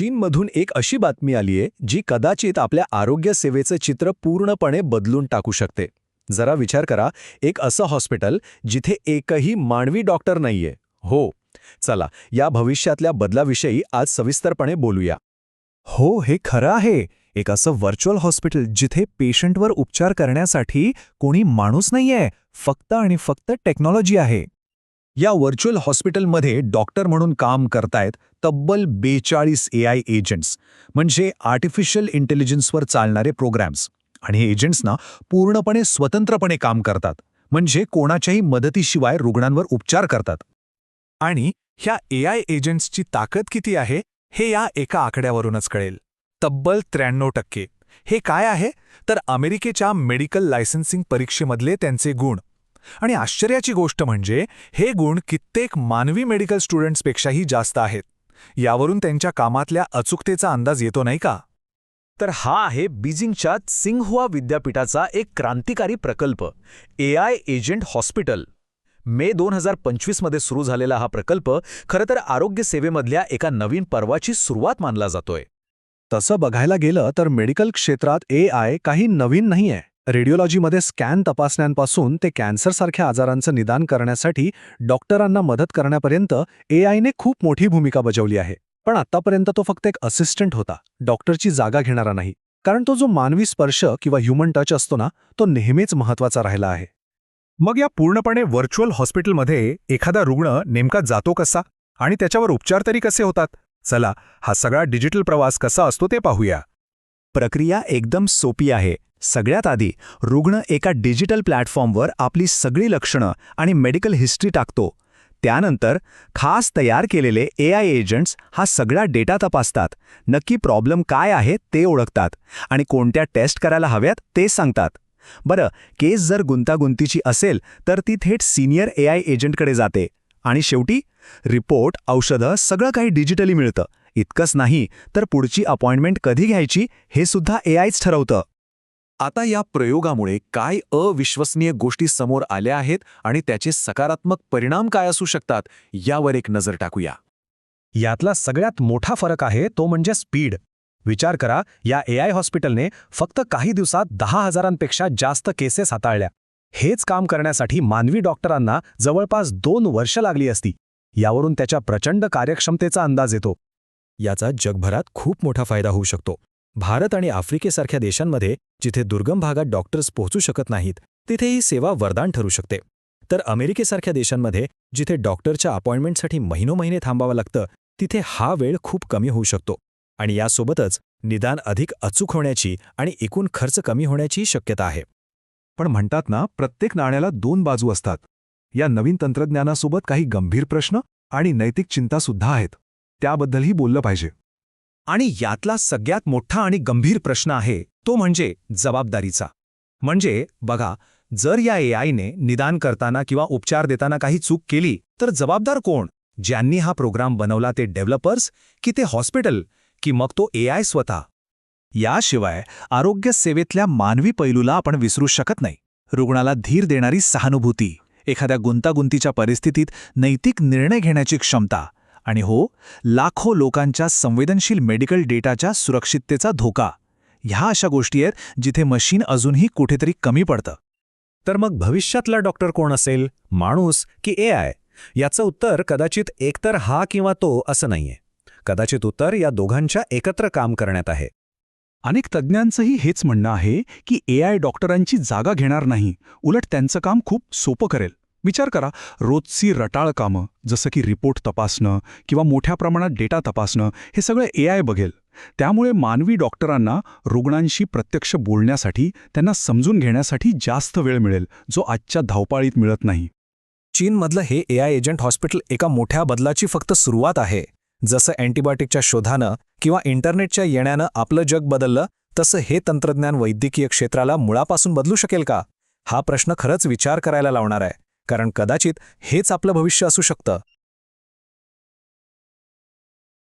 चीनमधून एक अशी बातमी आलीये जी कदाचित आपल्या आरोग्य सेवेचं चित्र पूर्णपणे बदलून टाकू शकते. जरा विचार करा एक असं हॉस्पिटल जिथे एकही मानवी डॉक्टर नाहीये. हो चला या भविष्यातल्या बदलाविषयी आज सविस्तरपणे बोलूया. हो हे खरं आहे. एक असं व्हर्च्युअल हॉस्पिटल जिथे पेशंटवर उपचार करण्यासाठी कोणी माणूस नाहीये फक्त आणि फक्त टेक्नॉलॉजी आहे. या व्हर्च्युअल हॉस्पिटलमध्ये डॉक्टर म्हणून काम करतायत तब्बल बेचाळीस ए आय एजंट्स म्हणजे आर्टिफिशियल इंटेलिजन्सवर चालणारे प्रोग्रॅम्स आणि हे एजंट्सना पूर्णपणे स्वतंत्रपणे काम करतात म्हणजे कोणाच्याही मदतीशिवाय रुग्णांवर उपचार करतात. आणि ह्या ए आय एजंट्सची ताकद किती आहे हे या एका आकड्यावरूनच कळेल. तब्बल त्र्याण्णव टक्के. हे काय आहे? तर अमेरिकेच्या मेडिकल लायसन्सिंग परीक्षेमधले त्यांचे गुण. आणि आश्चर्याची गोष्ट म्हणजे हे गुण कित्येक मानवी मेडिकल स्टुडंट्सपेक्षाही जास्त आहेत. यावरून त्यांच्या कामातल्या अचूकतेचा अंदाज येतो नाही का? तर हा आहे बीजिंगच्या सिंगहुआ विद्यापीठाचा एक क्रांतिकारी प्रकल्प ए आय एजंट हॉस्पिटल. मे दोन हजार पंचवीसमध्ये सुरू झालेला हा प्रकल्प खरं तर आरोग्य सेवेमधल्या एका नवीन पर्वाची सुरुवात मानला जातोय. तसं बघायला गेलं तर मेडिकल क्षेत्रात ए आय काही नवीन नाहीये. रेडिओलॉजीमध्ये स्कॅन तपासण्यांपासून ते कॅन्सरसारख्या आजारांचं निदान करण्यासाठी डॉक्टरांना मदत करण्यापर्यंत ए आयने खूप मोठी भूमिका बजावली आहे. पण आतापर्यंत तो फक्त एक असिस्टंट होता. डॉक्टरची जागा घेणारा नाही. कारण तो जो मानवी स्पर्श किंवा ह्युमन टच असतो ना तो नेहमीच महत्त्वाचा राहिला आहे. मग या पूर्णपणे व्हर्च्युअल हॉस्पिटलमध्ये एखादा रुग्ण नेमका जातो कसा? आणि त्याच्यावर उपचार तरी कसे होतात? चला हा सगळा डिजिटल प्रवास कसा असतो ते पाहूया. प्रक्रिया एकदम सोपी आहे. सगळ्यात आधी रुग्ण एका डिजिटल प्लॅटफॉर्मवर आपली सगळी लक्षणं आणि मेडिकल हिस्ट्री टाकतो. त्यानंतर खास तयार केलेले ए आय एजंट्स हा सगळा डेटा तपासतात. नक्की प्रॉब्लेम काय आहे ते ओळखतात आणि कोणत्या टेस्ट करायला हव्यात ते सांगतात. बरं केस जर गुंतागुंतीची असेल तर ती थेट सिनियर ए आय एजंटकडे जाते. आणि शेवटी? रिपोर्ट औषधं सगळं काही डिजिटली मिळतं. इतकंच नाही तर पुढची अपॉइंटमेंट कधी घ्यायची हे सुद्धा ए आयच ठरवतं. आता या प्रयोगामुळे काय अविश्वसनीय गोष्टी समोर आल्या आहेत आणि त्याचे सकारात्मक परिणाम काय असू शकतात यावर एक नजर टाकूया. यातला सगळ्यात मोठा फरक आहे तो म्हणजे स्पीड. विचार करा या ए आय हॉस्पिटलने फक्त काही दिवसात दहा हजारांपेक्षा जास्त केसेस हाताळल्या. हेच काम करण्यासाठी मानवी डॉक्टरांना जवळपास दोन वर्ष लागली असती. यावरून त्याच्या प्रचंड कार्यक्षमतेचा अंदाज येतो. याचा जगभरात खूप मोठा फायदा होऊ शकतो. भारत आणि आफ्रिकेसारख्या देशांमध्ये जिथे दुर्गम भागात डॉक्टर्स पोहोचू शकत नाहीत तिथे ही सेवा वरदान ठरू शकते. तर अमेरिकेसारख्या देशांमध्ये जिथे डॉक्टरच्या अपॉइंटमेंटसाठी महिनो महिने थांबावं लागतं तिथे हा वेळ खूप कमी होऊ शकतो. आणि यासोबतच निदान अधिक अचूक होण्याची आणि एकूण खर्च कमी होण्याची शक्यता आहे. पण म्हणतात ना प्रत्येक नाण्याला दोन बाजू असतात. या नवीन तंत्रज्ञानासोबत काही गंभीर प्रश्न आणि नैतिक चिंतासुद्धा आहेत. त्याबद्दलही बोललं पाहिजे. आणि यातला सगळ्यात मोठा आणि गंभीर प्रश्न आहे तो म्हणजे जबाबदारीचा. म्हणजे बघा जर या ए निदान करताना किंवा उपचार देताना काही चूक केली तर जबाबदार कोण? ज्यांनी हा प्रोग्राम बनवला ते डेव्हलपर्स की ते हॉस्पिटल की मग तो ए आय स्वतः? याशिवाय आरोग्य सेवेतल्या मानवी पैलूला आपण विसरू शकत नाही. रुग्णाला धीर देणारी सहानुभूती एखाद्या गुंतागुंतीच्या परिस्थितीत नैतिक निर्णय घेण्याची क्षमता आणि हो लाखो लोकांच्या संवेदनशील मेडिकल डेटाच्या सुरक्षिततेचा धोका. ह्या अशा गोष्टी आहेत जिथे मशीन अजूनही कुठेतरी कमी पडतं. तर मग भविष्यातला डॉक्टर कोण असेल? माणूस की ए आय? याचं उत्तर कदाचित एकतर हा किंवा तो असं नाहीये. कदाचित उत्तर या दोघांच्या एकत्र काम करण्यात आहे. अनेक तज्ज्ञांचंही हेच म्हणणं आहे की ए आय डॉक्टरांची जागा घेणार नाही. उलट त्यांचं काम खूप सोपं करेल. विचार करा रोजची रटाळ कामं जसं की रिपोर्ट तपासणं किंवा मोठ्या प्रमाणात डेटा तपासणं हे सगळं ए आय बघेल. त्यामुळे मानवी डॉक्टरांना रुग्णांशी प्रत्यक्ष बोलण्यासाठी त्यांना समजून घेण्यासाठी जास्त वेळ मिळेल जो आजच्या धावपाळीत मिळत नाही. चीनमधलं हे ए आय एजंट हॉस्पिटल एका मोठ्या बदलाची फक्त सुरुवात आहे. जसं अँटीबायोटिकच्या शोधानं किंवा इंटरनेटच्या येण्यानं आपलं जग बदललं तसं हे तंत्रज्ञान वैद्यकीय क्षेत्राला मुळापासून बदलू शकेल का? हा प्रश्न खरंच विचार करायला लावणार आहे. कारण कदाचित हेच आपलं भविष्य असू शकतं.